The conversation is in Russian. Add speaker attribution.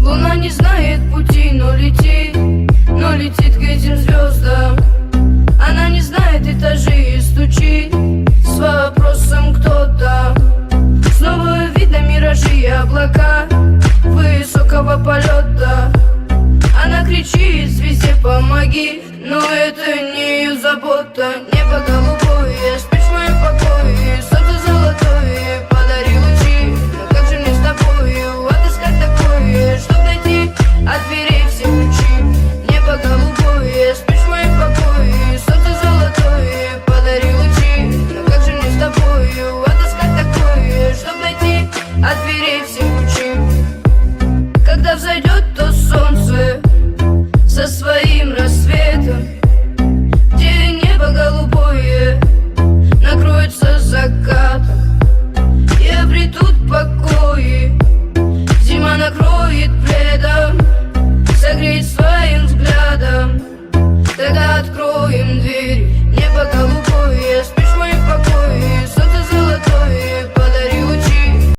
Speaker 1: Луна не знает пути, но летит, но летит к этим звездам. Она не знает этажей и стучит с вопросом кто там. Снова видно миражи и облака высокого полета. Она кричит звезде помоги, но это не ее забота. Небо голубое, от дверей все ключи?